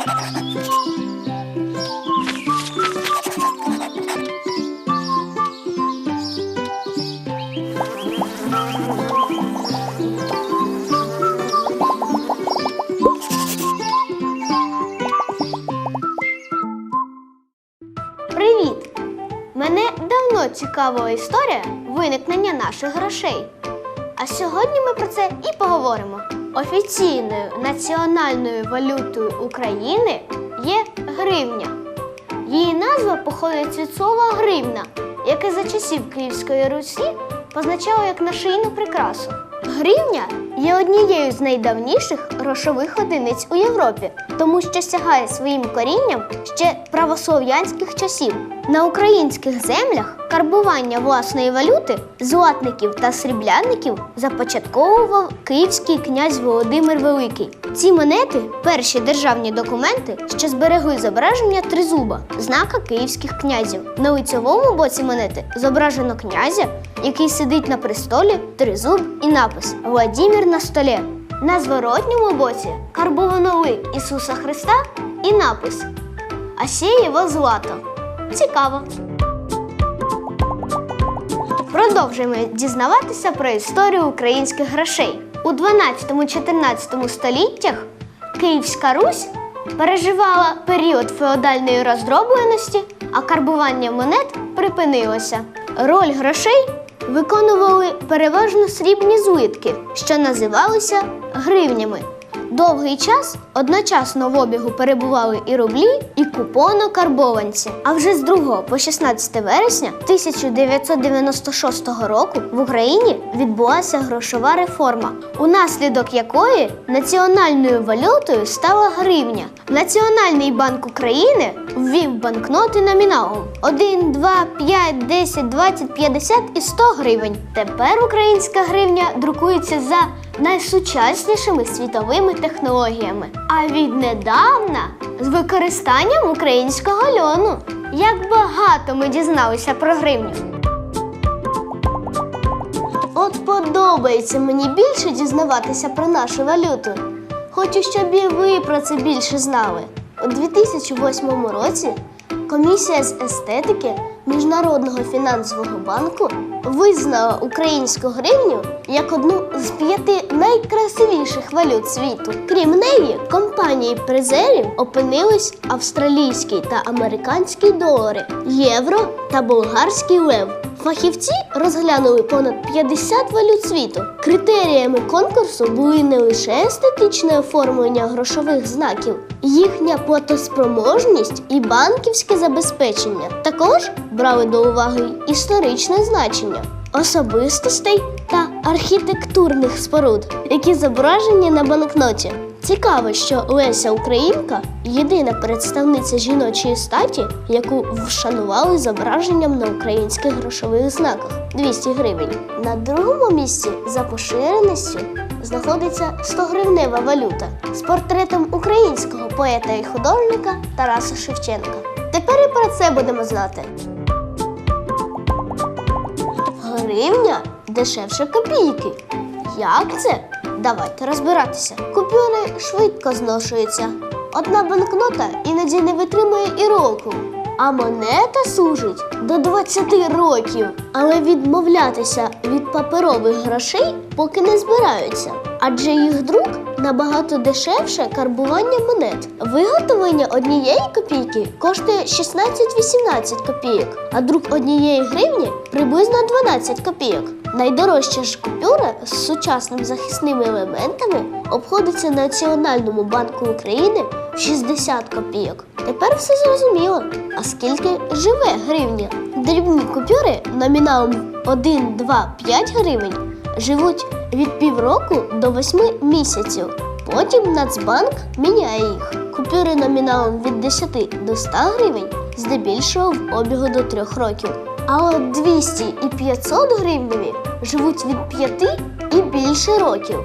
Привіт! Мене давно цікавила історія виникнення наших грошей. А сьогодні ми про це і поговоримо. Офіційною національною валютою України є гривня. Її назва походить від слова гривна, яке за часів Київської Русі позначало як нашийну прикрасу. Гривня є однією з найдавніших грошових одиниць у Європі, тому що сягає своїм корінням ще правослов'янських часів. На українських землях карбування власної валюти златників та срібляників започатковував київський князь Володимир Великий. Ці монети перші державні документи, що зберегли зображення тризуба, знака київських князів. На лицьовому боці монети зображено князя, який сидить на престолі, тризуб і напис Владимир на столі. На зворотньому боці карбовано лик Ісуса Христа і напис Асєєво злато. Цікаво. Продовжуємо дізнаватися про історію українських грошей. У 12-14 століттях Київська Русь переживала період феодальної роздробленості, а карбування монет припинилося. Роль грошей виконували переважно срібні злитки, що називалися гривнями. Довгий час одночасно в обігу перебували і рублі, і купонокарбованці. А вже з 2 по 16 вересня 1996 року в Україні відбулася грошова реформа, унаслідок якої національною валютою стала гривня. Національний банк України ввів банкноти номіналом 1, 2, 5, 10, 20, 50 і 100 гривень. Тепер українська гривня друкується за найсучаснішими світовими технологіями, а віднедавна з використанням українського льону. Як багато ми дізналися про гривню. От подобається мені більше дізнаватися про нашу валюту. Хочу, щоб і ви про це більше знали. У 2008 році комісія з естетики Міжнародного фінансового банку визнала українську гривню як одну з п'яти найкрасивіших валют світу. Крім неї, компанії призерів опинились австралійський та американський долари, євро та болгарський лев. Фахівці розглянули понад 50 валют світу. Критеріями конкурсу були не лише естетичне оформлення грошових знаків, їхня платоспроможність і банківське забезпечення. Також брали до уваги історичне значення особистостей та архітектурних споруд, які зображені на банкноті. Цікаво, що Леся Українка єдина представниця жіночої статі, яку вшанували зображенням на українських грошових знаках 200 гривень. На другому місці за поширеністю знаходиться 100-гривнева валюта з портретом українського поета і художника Тараса Шевченка. Тепер і про це будемо знати. Гривня дешевше копійки. Як це? Давайте розбиратися. Купюри швидко зношуються. Одна банкнота іноді не витримує і року. А монета служить до 20 років. Але відмовлятися від паперових грошей поки не збираються. Адже їх друк набагато дешевше карбування монет. Виготовлення однієї копійки коштує 16-18 копійок, а друк однієї гривні приблизно 12 копійок. Найдорожча ж купюра з сучасними захисними елементами обходиться Національному банку України в 60 копійок. Тепер все зрозуміло. А скільки живе гривня? Дрібні купюри номіналом 1, 2, 5 гривень живуть від півроку до 8 місяців. Потім Нацбанк міняє їх. Купюри номіналом від 10 до 100 гривень здебільшого в обігу до 3 років. А от 200 і 500 гривневі живуть від 5 і більше років.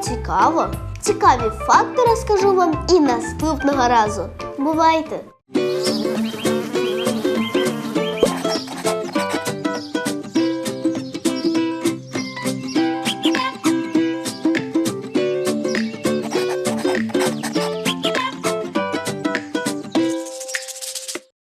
Цікаво! Цікаві факти розкажу вам і наступного разу. Бувайте!